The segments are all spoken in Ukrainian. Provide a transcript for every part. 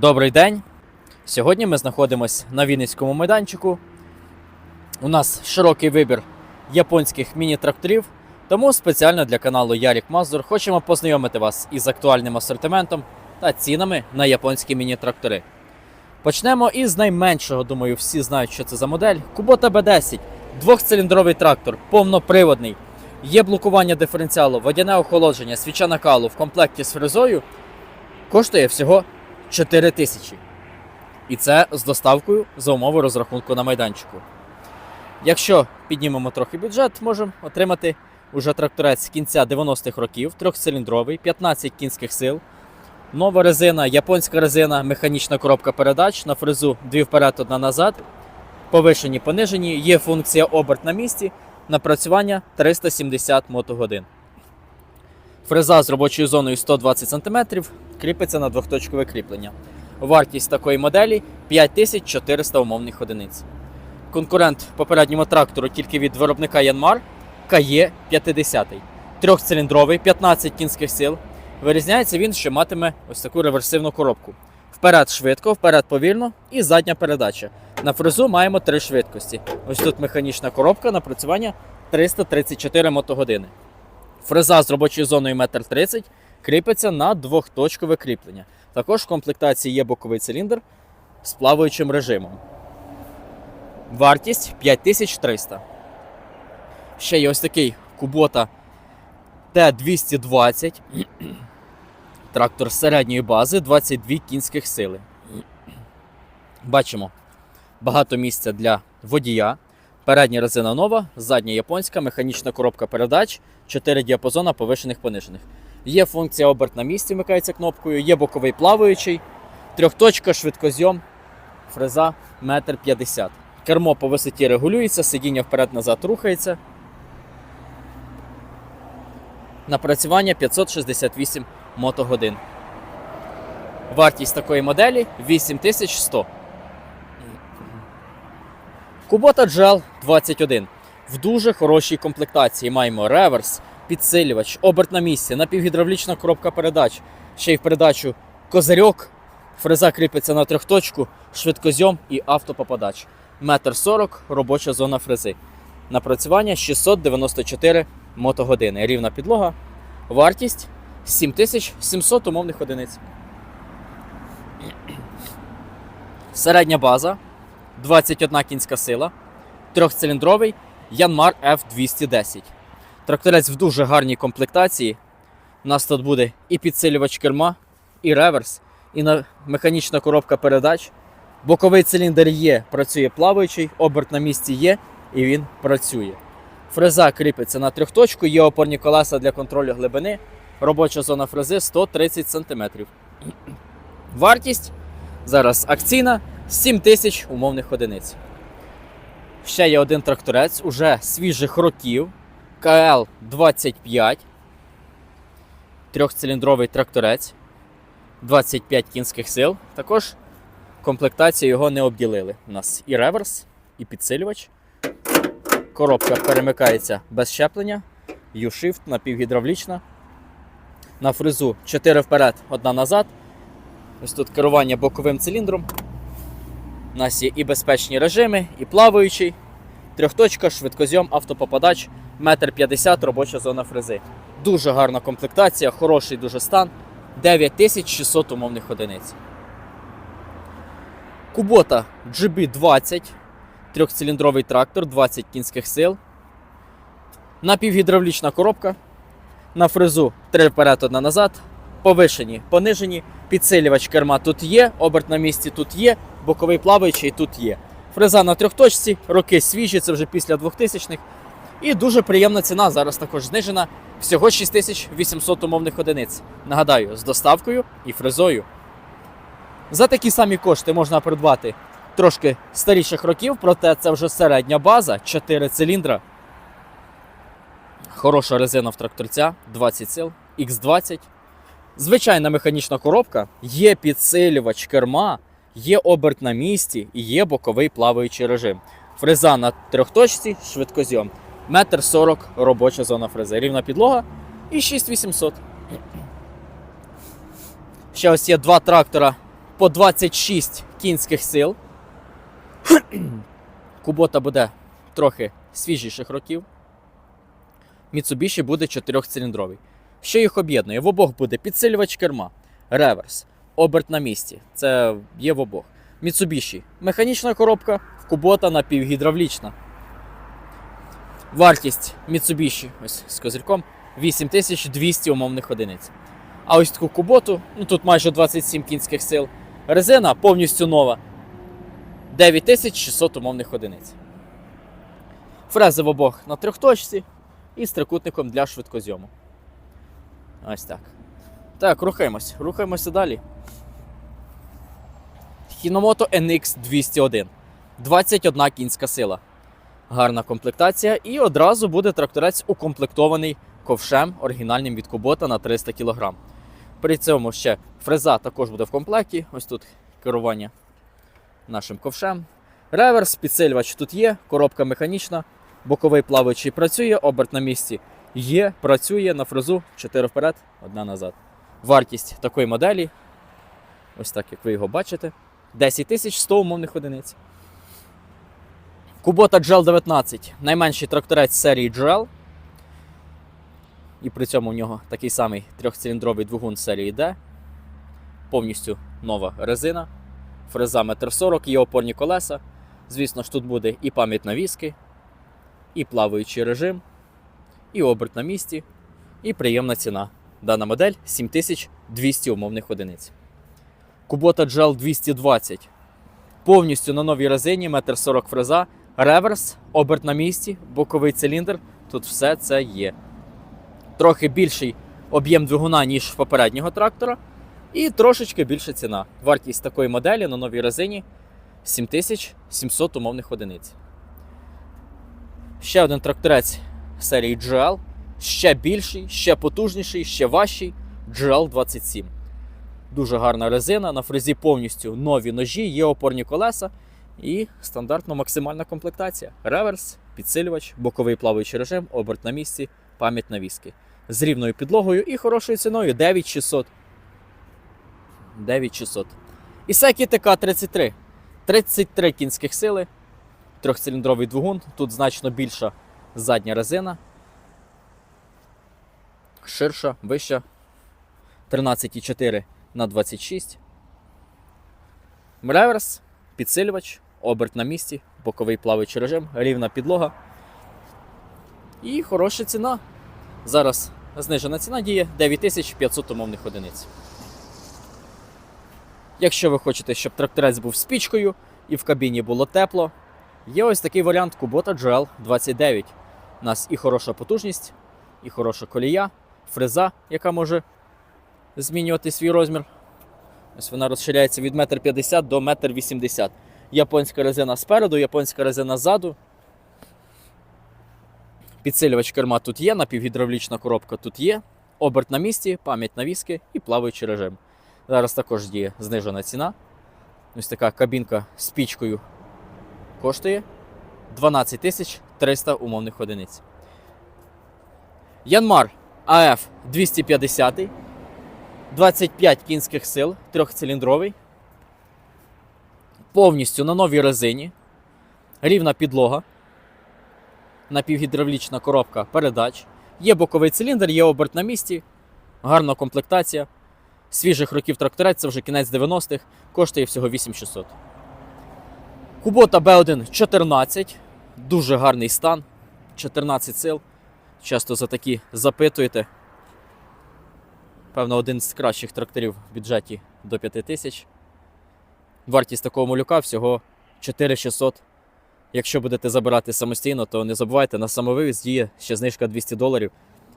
Добрий день! Сьогодні ми знаходимося на Вінницькому майданчику. У нас широкий вибір японських міні-тракторів, тому спеціально для каналу Ярік Мазур хочемо познайомити вас із актуальним асортиментом та цінами на японські міні-трактори. Почнемо із найменшого, думаю, всі знають, що це за модель. Kubota B10, двохциліндровий трактор, повноприводний. Є блокування диференціалу, водяне охолодження, свіча накалу в комплекті з фрезою. Коштує всього 4 тисячі. І це з доставкою за умови розрахунку на майданчику. Якщо піднімемо трохи бюджет, можемо отримати уже тракторець з кінця 90-х років, трьохциліндровий, 15 кінських сил. Нова резина, японська резина, механічна коробка передач на фрезу дві вперед, одна назад. Повишені, понижені, є функція оберт на місці, напрацювання 370 мотогодин. Фреза з робочою зоною 120 см кріпиться на двохточкове кріплення. Вартість такої моделі 5400 умовних одиниць. Конкурент попередньому трактору тільки від виробника Янмар КЕ 50 трьохциліндровий, 15 кінських сил. Вирізняється він, що матиме ось таку реверсивну коробку. Вперед швидко, вперед повільно і задня передача. На фрезу маємо три швидкості. Ось тут механічна коробка напрацювання 334 мотогодини. Фреза з робочою зоною 1,30 м кріпиться на двохточкове кріплення. Також в комплектації є боковий циліндр з плаваючим режимом. Вартість 5300. Ще є ось такий Kubota Т220. Трактор середньої бази 22 кінських сили. Бачимо багато місця для водія. Передня резина нова, задня японська, механічна коробка передач, 4 діапазона повишених понижених. Є функція оберт на місці, вмикається кнопкою, є боковий плаваючий, трьохточка, швидкозйом, фреза 1,50 м. Кермо по висоті регулюється, сидіння вперед-назад рухається. Напрацювання 568 мотогодин. Вартість такої моделі 8100. Kubota GL 21. В дуже хорошій комплектації маємо реверс, підсилювач, оберт на місці, напівгідравлічна коробка передач, ще й в передачу козирьок. Фреза кріпиться на трьохточку, швидкозйом і автопопадач. Метр 40 робоча зона фрези. Напрацювання 694 мотогодини. Рівна підлога. Вартість 7700 умовних одиниць. Середня база 21 кінська сила, трьохциліндровий Yanmar F210. Тракторець в дуже гарній комплектації. У нас тут буде і підсилювач керма, і реверс, і механічна коробка передач. Боковий циліндр є, працює плаваючий, оберт на місці є і він працює. Фреза кріпиться на трьохточку, є опорні колеса для контролю глибини. Робоча зона фрези 130 см. Вартість зараз акційна 7 тисяч умовних одиниць. Ще є один тракторець уже свіжих років. КЛ-25. Трьохциліндровий тракторець. 25 кінських сил. Також комплектацію його не обділили. У нас і реверс, і підсилювач. Коробка перемикається без щеплення. U-Shift напівгідравлічна. На фрезу 4 вперед, одна назад. Ось тут керування боковим циліндром. У нас є і безпечні режими, і плаваючий, трьохточка, швидкозйом, автопопадач, метр 50 робоча зона фрези. Дуже гарна комплектація, хороший дуже стан. 9600 умовних одиниць. Kubota GB20, трьохциліндровий трактор, 20 кінських сил. Напівгідравлічна коробка. На фрезу 3 вперед, одна назад. Повишені, понижені. Підсилювач керма тут є, оберт на місці тут є, боковий плаваючий тут є. Фреза на трьохточці, роки свіжі, це вже після 2000-х. І дуже приємна ціна, зараз також знижена. Всього 6800 умовних одиниць. Нагадаю, з доставкою і фрезою. За такі самі кошти можна придбати трошки старіших років, проте це вже середня база, 4 циліндра. Хороша резина в тракторця, 20 сил, X20. Звичайна механічна коробка, є підсилювач керма, є оберт на місці і є боковий плаваючий режим. Фреза на трьохточці, швидкозйом. Метр 40 робоча зона фрези. Рівна підлога і 6800. Ще ось є два трактора по 26 кінських сил. Кубота буде трохи свіжіших років. Mitsubishi буде 4-циліндровий. Що їх об'єднує? В обох буде підсилювач керма, реверс, оберт на місці. Це є в обох. Mitsubishi механічна коробка, Кубота напівгідравлічна. Вартість Mitsubishi ось з козирьком 8200 умовних одиниць. А ось таку куботу, ну тут майже 27 кінських сил. Резина повністю нова. 9600 умовних одиниць. Фрези в обох на трьохточці і з трикутником для швидкозйому. Ось так. Так, рухаємось. Рухаємося далі. Hinomoto NX 201. 21 кінська сила. Гарна комплектація, і одразу буде тракторець укомплектований ковшем оригінальним від Кубота на 300 кг. При цьому ще фреза також буде в комплекті. Ось тут керування нашим ковшем. Реверс, підсилювач тут є, коробка механічна, боковий плаваючий працює, оберт на місці є, працює на фрезу 4 вперед, одна назад. Вартість такої моделі, ось так як ви його бачите, 10 100 умовних одиниць. Kubota GL 19 найменший тракторець серії GL. І при цьому у нього такий самий трьохциліндровий двигун серії D. Повністю нова резина. Фреза 1,40 м, є опорні колеса. Звісно ж, тут буде і пам'ять навіски, і плаваючий режим, і оберт на місці, і приємна ціна. Дана модель 7200 умовних одиниць. Kubota GL 220. Повністю на новій резині 1,40 м фреза, реверс, оберт на місці, боковий циліндр. Тут все це є. Трохи більший об'єм двигуна, ніж попереднього трактора, і трошечки більша ціна. Вартість такої моделі на новій резині 7700 умовних одиниць. Ще один тракторець серії GL, ще більший, ще потужніший, ще важчий GL 27. Дуже гарна резина. На фрезі повністю нові ножі, є опорні колеса і стандартно максимальна комплектація. Реверс, підсилювач, боковий плаваючий режим, оберт на місці, пам'ять навіски. З рівною підлогою і хорошою ціною 9600. 9600. Ісекі ТК-33. 33 кінських сили. Трьохциліндровий двигун. Тут значно більша задня резина. Ширша, вища. 13,4 на 26. Реверс, підсилювач, оберт на місці, боковий плаваючий режим, рівна підлога. І хороша ціна. Зараз знижена ціна діє 9500 умовних одиниць. Якщо ви хочете, щоб тракторець був з пічкою і в кабіні було тепло, є ось такий варіант Kubota GL 29. У нас і хороша потужність, і хороша колія, фреза, яка може змінювати свій розмір. Ось вона розширяється від 1,50 м до 1,80 м. Японська резина спереду, японська резина ззаду. Підсилювач керма тут є, напівгідравлічна коробка тут є. Оберт на місці, пам'ять навіски і плаваючий режим. Зараз також діє знижена ціна. Ось така кабінка з пічкою коштує 12 300 умовних одиниць. Янмар АФ 250, 25 кінських сил, трьохциліндровий. Повністю на новій резині. Рівна підлога. Напівгідравлічна коробка передач. Є боковий циліндр, є оберт на місці, гарна комплектація. Свіжих років тракторець, це вже кінець 90-х, коштує всього 8600. Кубота B1 14. Дуже гарний стан. 14 сил. Часто за такі запитуєте. Певно, один з кращих тракторів в бюджеті до 5000. Вартість такого малюка всього 4600. Якщо будете забирати самостійно, то не забувайте, на самовивіз діє ще знижка 200 доларів.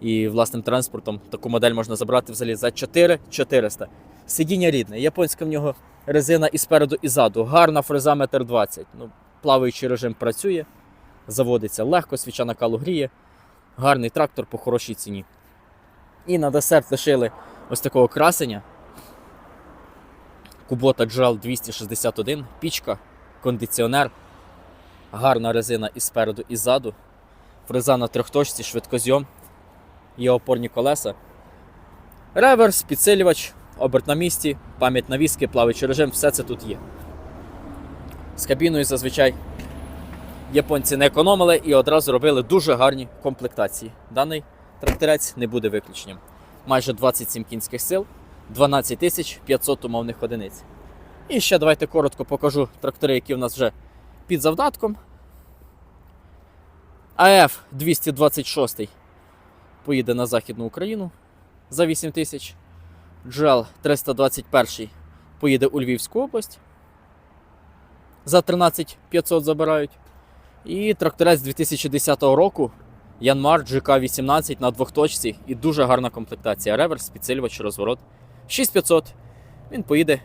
І власним транспортом таку модель можна забрати взагалі за 4400. Сидіння рідне, японська в нього резина і спереду, і ззаду. Гарна фреза 1,20 м. Ну, плаваючий режим працює, заводиться легко, свіча накалу гріє. Гарний трактор по хорошій ціні. І на десерт лишили ось такого красення. Kubota GL 261, пічка, кондиціонер, гарна резина і спереду, і ззаду. Фреза на трьохточці, швидкозйом, є опорні колеса. Реверс, підсилювач, оберт на місці, пам'ять навіски, плаваючий режим, все це тут є. З кабіною зазвичай японці не економили і одразу робили дуже гарні комплектації. Даний тракторець не буде виключенням. Майже 27 кінських сил, 12 тисяч 500 умовних одиниць. І ще давайте коротко покажу трактори, які в нас вже під завдатком. АФ 226 поїде на Західну Україну за 8 тисяч. GL 321 поїде у Львівську область. За 13 500 забирають. І тракторець 2010 року Янмар GK18 на двохточці і дуже гарна комплектація. Реверс, підсилювач, розворот. 6500. Він поїде,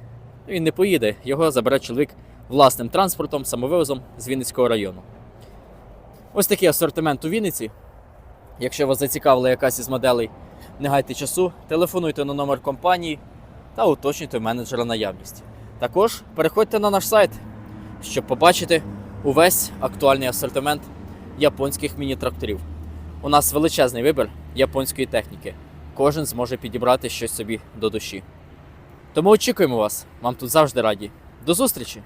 він не поїде, його забере чоловік власним транспортом, самовивозом з Вінницького району. Ось такий асортимент у Вінниці. Якщо вас зацікавила якась із моделей, не гайте часу, телефонуйте на номер компанії та уточнюйте менеджера наявність. Також переходьте на наш сайт, щоб побачити увесь актуальний асортимент японських міні-тракторів. У нас величезний вибір японської техніки. Кожен зможе підібрати щось собі до душі. Тому очікуємо вас, вам тут завжди раді. До зустрічі!